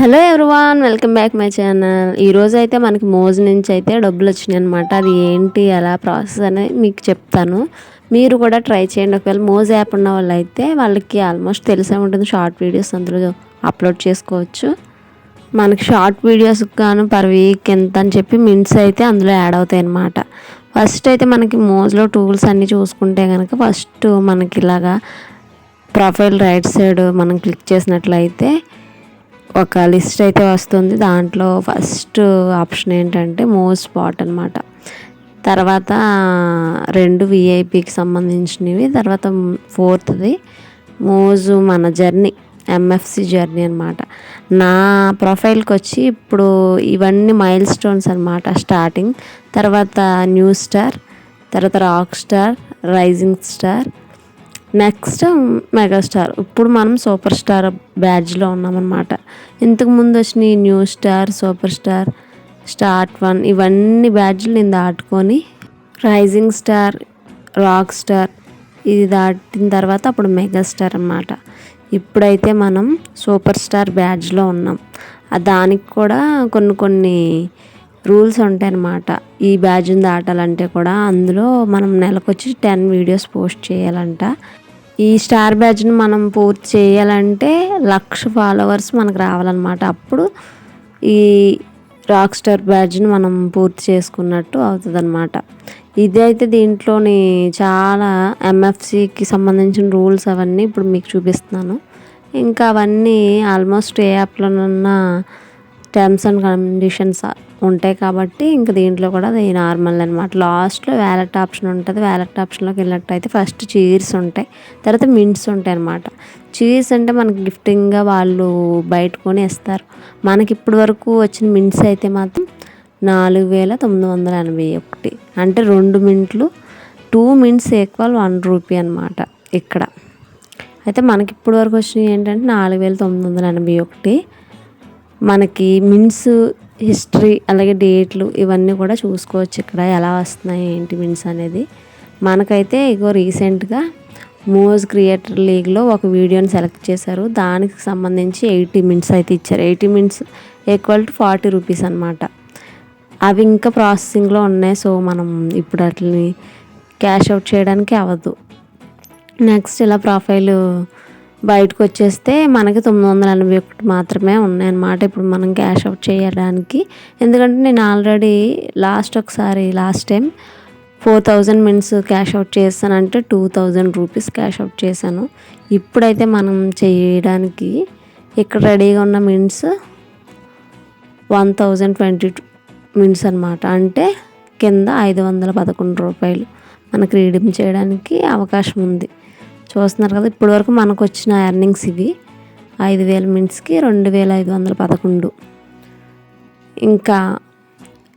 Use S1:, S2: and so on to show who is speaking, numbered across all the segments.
S1: Hello everyone welcome back my channel. ఈరోజు అయితే మనకి మోజ్ నుంచి అయితే డబ్బులు వచ్చినాయి అనమాట అది ఏంటి ఎలా ప్రాసెస్ అనేది మీకు చెప్తాను. మీరు కూడా ట్రై చేయండి. ఒకవేళ మోజ్ యాప్ ఉన్న వాళ్ళు అయితే వాళ్ళకి ఆల్మోస్ట్ తెలిసే ఉంటుంది. షార్ట్ వీడియోస్ అందులో అప్లోడ్ చేసుకోవచ్చు. మనకి షార్ట్ వీడియోస్ గాను పర్ వీక్ ఎంత అని చెప్పి మిన్స్ అయితే అందులో యాడ్ అవుతాయి అన్నమాట. ఫస్ట్ అయితే మనకి మోజ్లో టూల్స్ అన్నీ చూసుకుంటే కనుక ఫస్ట్ మనకి ఇలాగా ప్రొఫైల్ రైట్ సైడ్ మనం క్లిక్ చేసినట్లయితే ఒక లిస్ట్ అయితే వస్తుంది. దాంట్లో ఫస్ట్ ఆప్షన్ ఏంటంటే మోస్ట్ స్పాట్ అనమాట తర్వాత రెండు విఐపికి సంబంధించినవి తర్వాత ఫోర్త్ది మోజు మన జర్నీ ఎంఎఫ్సి జర్నీ అనమాట నా ప్రొఫైల్కి వచ్చి ఇప్పుడు ఇవన్నీ మైల్ స్టోన్స్ అనమాట స్టార్టింగ్. తర్వాత న్యూ స్టార్ తర్వాత rock star rising star next megastar. ఇప్పుడు మనం సూపర్ స్టార్ బ్యాడ్జ్లో ఉన్నామన్నమాట. ఇంతకు ముందు వచ్చిన new star super star start one ఇవన్నీ బ్యాడ్జ్లు నేను దాటుకొని రైజింగ్ స్టార్ రాక్ స్టార్ ఇది దాటిన తర్వాత అప్పుడు మెగాస్టార్ అనమాట ఇప్పుడైతే మనం సూపర్ స్టార్ బ్యాడ్జ్లో ఉన్నాం. దానికి కూడా కొన్ని కొన్ని రూల్స్ ఉంటాయి అన్నమాట. ఈ బ్యాడ్జ్ని దాటాలంటే కూడా అందులో మనం నెలకొచ్చి టెన్ వీడియోస్ పోస్ట్ చేయాలంట. ఈ స్టార్ బ్యాడ్జ్ని మనం పూర్తి చేయాలంటే లక్ష ఫాలోవర్స్ మనకు రావాలన్నమాట. అప్పుడు ఈ రాక్ స్టార్ బ్యాడ్జ్ని మనం పూర్తి చేసుకున్నట్టు అవుతుంది అనమాట ఇది అయితే దీంట్లోని చాలా ఎంఎఫ్సికి సంబంధించిన రూల్స్ అవన్నీ ఇప్పుడు మీకు చూపిస్తున్నాను. ఇంకా అవన్నీ ఆల్మోస్ట్ ఏ యాప్లోనున్న టర్మ్స్ అండ్ కండిషన్స్ ఉంటాయి కాబట్టి ఇంక దీంట్లో కూడా అది నార్మల్ అనమాట లాస్ట్లో వ్యాలెట్ ఆప్షన్ ఉంటుంది. వ్యాలెట్ ఆప్షన్లోకి వెళ్ళినట్టయితే ఫస్ట్ చీర్స్ ఉంటాయి. తర్వాత మింట్స్ ఉంటాయి అనమాట చీర్స్ అంటే మనకి గిఫ్టింగ్గా వాళ్ళు బయట కొని ఇస్తారు. మనకి ఇప్పటి వరకు వచ్చిన మింట్స్ అయితే మాత్రం నాలుగు వేల తొమ్మిది వందల ఎనభై ఒకటి. అంటే రెండు మింట్లు two minutes equal one rupee అనమాట ఇక్కడ. అయితే మనకి ఇప్పటి వరకు వచ్చినవి ఏంటంటే నాలుగు వేల తొమ్మిది వందల ఎనభై ఒకటి. మనకి మిన్స్ హిస్టరీ అలాగే డేట్లు ఇవన్నీ కూడా చూసుకోవచ్చు ఇక్కడ. ఎలా వస్తున్నాయి ఏంటి మిన్స్ అనేది. మనకైతే ఇగో రీసెంట్గా మోజ్ క్రియేటర్ లీగ్లో ఒక వీడియోని సెలెక్ట్ చేశారు. దానికి సంబంధించి ఎయిటీ మినిట్స్ అయితే ఇచ్చారు. Eighty minutes equal to forty rupees అనమాట అవి ఇంకా ప్రాసెసింగ్లో ఉన్నాయి. సో మనం ఇప్పుడు వాటిని క్యాష్ అవుట్ చేయడానికి అవ్వదు. నెక్స్ట్ ఇలా ప్రొఫైల్ బయటకు వచ్చేస్తే మనకి తొమ్మిది వందల ఎనభై ఒకటి మాత్రమే ఉన్నాయన్నమాట. ఇప్పుడు మనం క్యాష్ అవుట్ చేయడానికి. ఎందుకంటే నేను ఆల్రెడీ లాస్ట్ ఒకసారి last time four thousand minutes cash out చేస్తానంటే two thousand rupees cash out చేశాను. ఇప్పుడైతే మనం చేయడానికి ఇక్కడ రెడీగా ఉన్న minutes one thousand twenty two minutes అనమాట అంటే కింద ఐదు వందల పదకొండు రూపాయలు మనకు రీడీమ్ చేయడానికి అవకాశం ఉంది. చూస్తున్నారు కదా ఇప్పటి వరకు మనకు వచ్చిన ఎర్నింగ్స్ ఇవి. ఐదు వేల మినిట్స్కి రెండు వేల ఐదు వందల పదకొండు. ఇంకా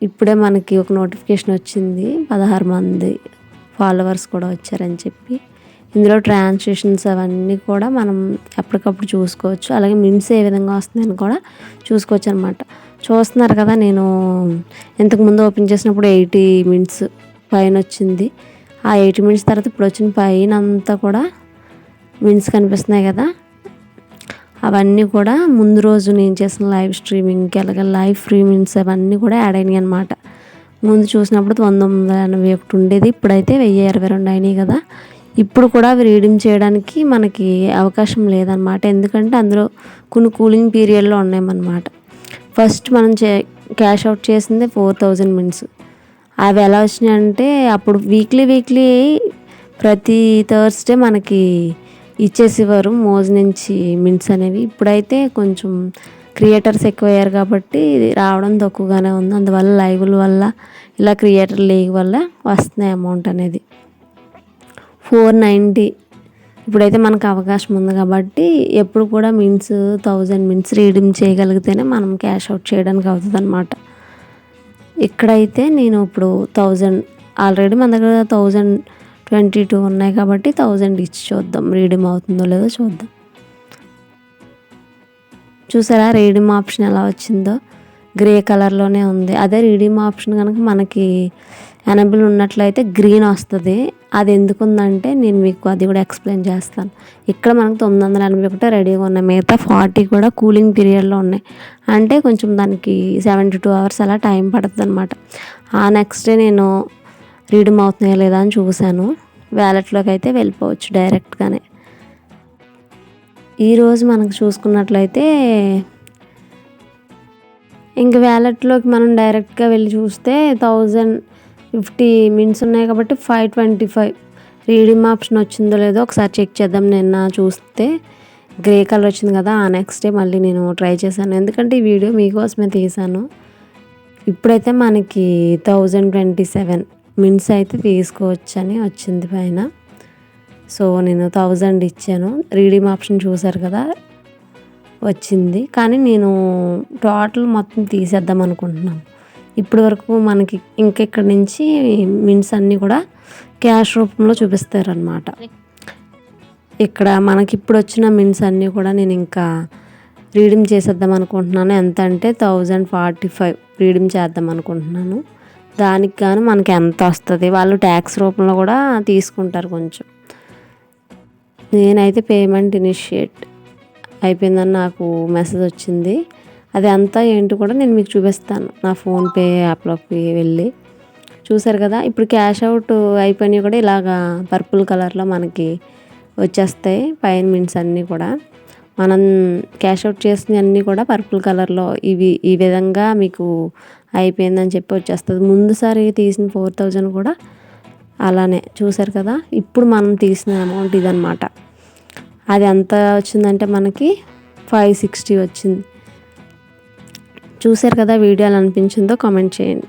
S1: ఇప్పుడే మనకి ఒక నోటిఫికేషన్ వచ్చింది పదహారు మంది ఫాలోవర్స్ కూడా వచ్చారని చెప్పి. ఇందులో ట్రాన్స్లేషన్స్ అవన్నీ కూడా మనం ఎప్పటికప్పుడు చూసుకోవచ్చు. అలాగే మిమ్స్ ఏ విధంగా వస్తుందని కూడా చూసుకోవచ్చు అనమాట చూస్తున్నారు కదా నేను ఇంతకుముందు ఓపెన్ చేసినప్పుడు ఎయిటీ మినిట్స్ పైన వచ్చింది. ఆ ఎయిట్ మినిట్స్ తర్వాత ఇప్పుడు వచ్చిన పైన అంతా కూడా విన్స్ కనిపిస్తున్నాయి కదా. అవన్నీ కూడా ముందు రోజు నేను చేసిన లైవ్ స్ట్రీమింగ్కి అలాగే లైవ్ ఫ్రీ అవన్నీ కూడా యాడ్ అయినాయి అనమాట ముందు చూసినప్పుడు వంద వందల ఎనభై ఒకటి ఉండేది. ఇప్పుడైతే వెయ్యి ఇరవై రెండు అయినాయి కదా. ఇప్పుడు కూడా అవి రీడింగ్ చేయడానికి మనకి అవకాశం లేదనమాట ఎందుకంటే అందులో కొన్ని కూలింగ్ పీరియడ్లో ఉన్నాయన్నమాట. ఫస్ట్ మనం చే క్యాష్ అవుట్ చేసింది ఫోర్ థౌజండ్ మినిట్స్ అవి ఎలా వచ్చినాయి అంటే అప్పుడు వీక్లీ వీక్లీ ప్రతి థర్స్డే మనకి ఇచ్చేసేవారు మోజ్ నుంచి మిన్స్ అనేవి. ఇప్పుడైతే కొంచెం క్రియేటర్స్ ఎక్కువయ్యారు కాబట్టి రావడం తక్కువగానే ఉంది. అందువల్ల లైవ్ల వల్ల ఇలా క్రియేటర్ లీగ్ వల్ల వస్తున్నాయి అమౌంట్ అనేది. ఫోర్ నైంటీ ఇప్పుడైతే మనకు అవకాశం ఉంది కాబట్టి ఎప్పుడు కూడా మిన్స్ థౌజండ్ మిన్స్ రీడింగ్ చేయగలిగితేనే మనం క్యాష్ అవుట్ చేయడానికి అవుతుంది అనమాట ఇక్కడైతే నేను ఇప్పుడు థౌజండ్ ఆల్రెడీ మన దగ్గర థౌజండ్ ట్వంటీ టూ ఉన్నాయి కాబట్టి థౌజండ్ ఇచ్చి చూద్దాం. రీడీమ్ అవుతుందో లేదో చూద్దాం. చూసారా? రీడీమ్ ఆప్షన్ ఎలా వచ్చిందో? గ్రే కలర్లోనే ఉంది. అదే రీడీమ్ ఆప్షన్ కనుక మనకి ఎనబుల్ ఉన్నట్లయితే గ్రీన్ వస్తుంది. అది ఎందుకు ఉందంటే నేను మీకు అది కూడా ఎక్స్ప్లెయిన్ చేస్తాను. ఇక్కడ మనకు తొమ్మిది వందల ఎనభై ఒకటే రెడీగా ఉన్నాయి. మిగతా ఫార్టీ కూడా కూలింగ్ పీరియడ్లో ఉన్నాయి. అంటే కొంచెం దానికి సెవెంటీ టూ అవర్స్ అలా టైం పడుతుంది అనమాట ఆ నెక్స్ట్ డే నేను రీడమ్ అవుతున్నాయా లేదా అని చూశాను. వ్యాలెట్లోకి అయితే వెళ్ళిపోవచ్చు డైరెక్ట్గానే. ఈరోజు మనకు చూసుకున్నట్లయితే ఇంక వ్యాలెట్లోకి మనం డైరెక్ట్గా వెళ్ళి చూస్తే థౌజండ్ ఫిఫ్టీ మినిట్స్ ఉన్నాయి కాబట్టి five twenty five. Reading option వచ్చిందో లేదో ఒకసారి చెక్ చేద్దాం. నిన్న చూస్తే గ్రే కలర్ వచ్చింది కదా ఆ నెక్స్ట్ డే మళ్ళీ నేను ట్రై చేశాను. ఎందుకంటే ఈ వీడియో మీకోసమే తీశాను. ఇప్పుడైతే మనకి థౌజండ్ ట్వంటీ సెవెన్ మినిట్స్ అయితే తీసుకోవచ్చని వచ్చింది పైన. సో నేను థౌజండ్ ఇచ్చాను. రీడింగ్ ఆప్షన్ చూసారు కదా వచ్చింది. కానీ నేను టోటల్ మొత్తం తీసేద్దాం అనుకుంటున్నాను. ఇప్పటి వరకు మనకి ఇంకెక్కడి నుంచి మిన్స్ అన్నీ కూడా క్యాష్ రూపంలో చూపిస్తారనమాట ఇక్కడ మనకి ఇప్పుడు వచ్చిన మిన్స్ అన్నీ కూడా నేను ఇంకా రీడింగ్ చేసేద్దాం అనుకుంటున్నాను. ఎంత అంటే థౌజండ్ ఫార్టీ ఫైవ్ రీడింగ్ చేద్దాం అనుకుంటున్నాను. దానికి గాను మనకి ఎంత వస్తుంది? వాళ్ళు ట్యాక్స్ రూపంలో కూడా తీసుకుంటారు కొంచెం. నేనైతే పేమెంట్ ఇనిషియేట్ అయిపోయిందని నాకు మెసేజ్ వచ్చింది. అది అంతా ఏంటి కూడా నేను మీకు చూపిస్తాను. నా ఫోన్పే యాప్లోకి వెళ్ళి. చూసారు కదా ఇప్పుడు క్యాష్ అవుట్ అయిపోయినాయి కూడా ఇలాగా పర్పుల్ కలర్లో మనకి వచ్చేస్తాయి పైన మిన్స్ అన్నీ కూడా. మనం క్యాష్ అవుట్ చేసిన అన్నీ కూడా పర్పుల్ కలర్లో ఇవి ఈ విధంగా మీకు అయిపోయిందని చెప్పి వచ్చేస్తుంది. ముందుసారి తీసిన ఫోర్ థౌజండ్ కూడా అలానే. చూసారు కదా ఇప్పుడు మనం తీసిన అమౌంట్ ఇదనమాట అది ఎంత వచ్చిందంటే మనకి ఫైవ్ సిక్స్టీ వచ్చింది. చూసారు కదా వీడియో అనిపించిందో కామెంట్ చేయండి.